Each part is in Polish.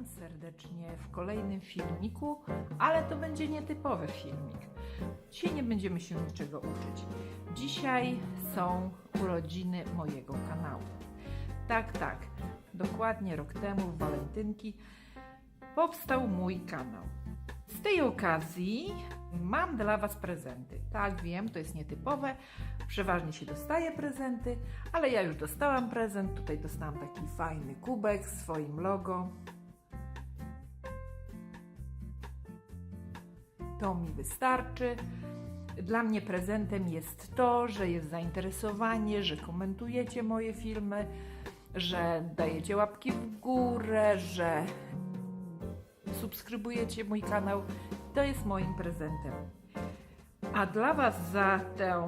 Witam serdecznie w kolejnym filmiku, ale to będzie nietypowy filmik. Dzisiaj nie będziemy się niczego uczyć. Dzisiaj są urodziny mojego kanału. Tak, tak, dokładnie rok temu w walentynki powstał mój kanał. Z tej okazji mam dla Was prezenty. Tak, wiem, to jest nietypowe. Przeważnie się dostaje prezenty, ale ja już dostałam prezent. Tutaj dostałam taki fajny kubek z swoim logo. To mi wystarczy. Dla mnie prezentem jest to, że jest zainteresowanie, że komentujecie moje filmy, że dajecie łapki w górę, że subskrybujecie mój kanał. To jest moim prezentem. A dla Was za ten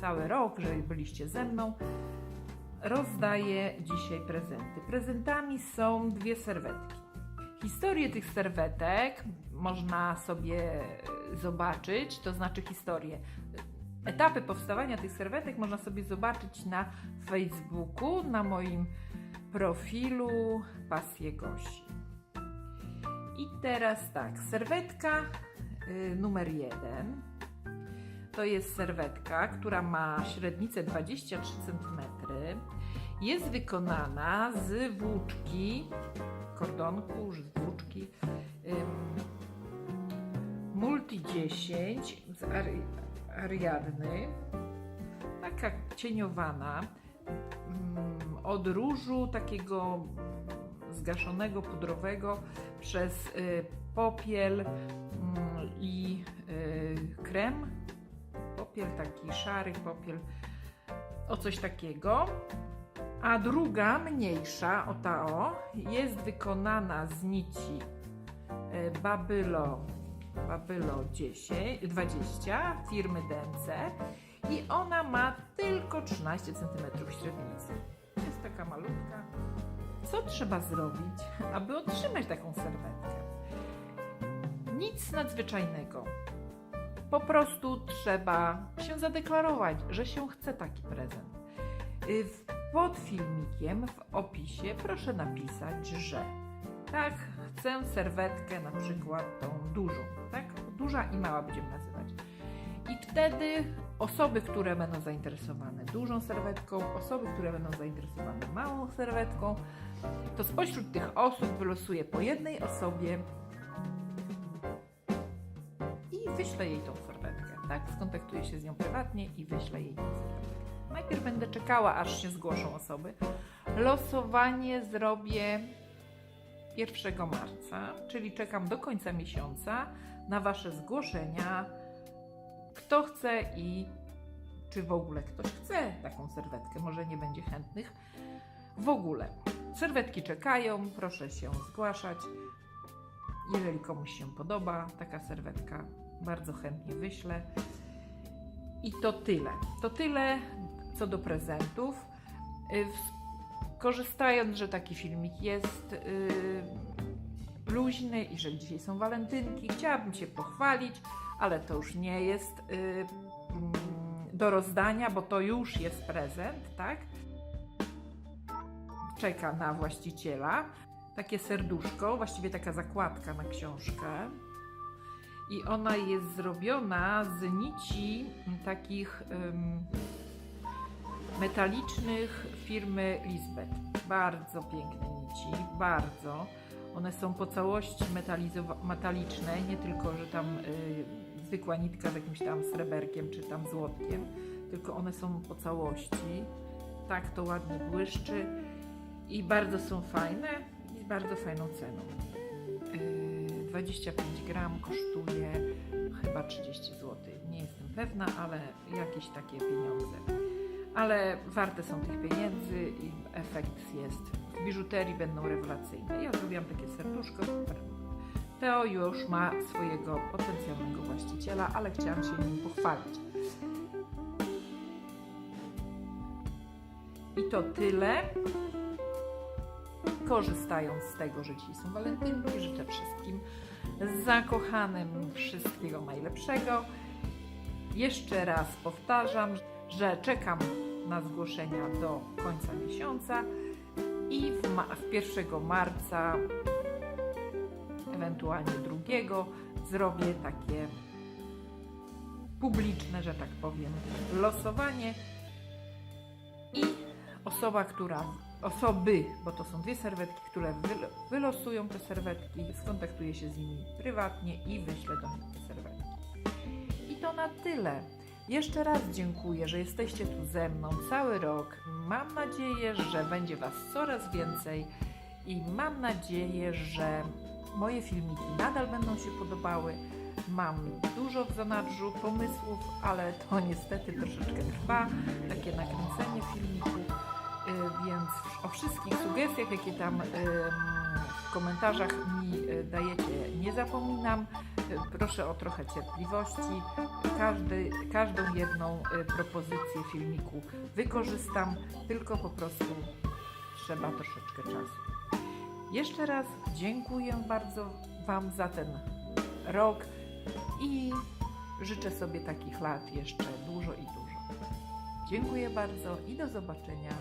cały rok, że byliście ze mną, rozdaję dzisiaj prezenty. Prezentami są dwie serwetki. Historię tych serwetek można sobie zobaczyć, to znaczy historię. Etapy powstawania tych serwetek można sobie zobaczyć na Facebooku, na moim profilu Pasje Gosi. I teraz tak, serwetka y, numer jeden to jest serwetka, która ma średnicę 23 cm. Jest wykonana z włóczki, kordonku, z włóczki Multi 10 z Ari- Ariadny. Taka cieniowana od różu takiego zgaszonego, pudrowego przez y, popiel i y, krem. Popiel taki szary, popiel o coś takiego. A druga, mniejsza, o ta o, jest wykonana z nici y, Babylo, Babylo 10, 20 firmy Dence i ona ma tylko 13 cm średnicy. Jest taka malutka. Co trzeba zrobić, aby otrzymać taką serwetkę? Nic nadzwyczajnego. Po prostu trzeba się zadeklarować, że się chce taki prezent. Y, w- Pod filmikiem w opisie proszę napisać, że tak, chcę serwetkę na przykład tą dużą, tak? Duża i mała będziemy nazywać. I wtedy osoby, które będą zainteresowane dużą serwetką, osoby, które będą zainteresowane małą serwetką, to spośród tych osób wylosuję po jednej osobie i wyślę jej tą serwetkę. Tak, skontaktuję się z nią prywatnie i wyślę jej tą serwetkę. Najpierw będę czekała, aż się zgłoszą osoby. Losowanie zrobię 1 marca, czyli czekam do końca miesiąca na Wasze zgłoszenia. Kto chce i czy w ogóle ktoś chce taką serwetkę, może nie będzie chętnych. W ogóle serwetki czekają, proszę się zgłaszać. Jeżeli komuś się podoba taka serwetka, bardzo chętnie wyślę. I to tyle. To tyle co do prezentów. Y, Korzystając, że taki filmik jest yy, luźny i że dzisiaj są walentynki, chciałabym się pochwalić, ale to już nie jest yy, do rozdania, bo to już jest prezent, tak? Czeka na właściciela. Takie serduszko, właściwie taka zakładka na książkę. I ona jest zrobiona z nici takich ym, metalicznych firmy Lisbeth. Bardzo piękne nici, bardzo. One są po całości metaliczne, nie tylko, że tam y, zwykła nitka z jakimś tam sreberkiem czy tam złotkiem, tylko one są po całości. Tak to ładnie błyszczy i bardzo są fajne i z bardzo fajną ceną. Yy, 25 gram kosztuje chyba 30 zł. Nie jestem pewna, ale jakieś takie pieniądze. Ale warte są tych pieniędzy i efekt jest. W biżuterii będą rewelacyjne. Ja zrobiłam takie serduszko. super. Teo już ma swojego potencjalnego właściciela, ale chciałam się nim pochwalić. I to tyle. Korzystając z tego, że dzisiaj są walentynki, życzę wszystkim zakochanym wszystkiego najlepszego. Jeszcze raz powtarzam, że czekam na zgłoszenia do końca miesiąca i w, w 1 marca ewentualnie drugiego zrobię takie publiczne, że tak powiem, losowanie i osoba, która, osoby, bo to są dwie serwetki, które wylo- wylosują te serwetki, skontaktuje się z nimi prywatnie i wyślę do nich te serwetki. I to na tyle. Jeszcze raz dziękuję, że jesteście tu ze mną cały rok. Mam nadzieję, że będzie Was coraz więcej i mam nadzieję, że moje filmiki nadal będą się podobały. Mam dużo w zanadrzu pomysłów, ale to niestety troszeczkę trwa, takie nakręcenie filmiku, y, więc o wszystkich sugestiach, jakie tam w komentarzach mi y, dajecie, nie zapominam. Y, Proszę o trochę cierpliwości. Każdy, każdą jedną y, propozycję filmiku wykorzystam, tylko po prostu trzeba troszeczkę czasu. Jeszcze raz dziękuję bardzo Wam za ten rok i życzę sobie takich lat jeszcze dużo i dużo. Dziękuję bardzo i do zobaczenia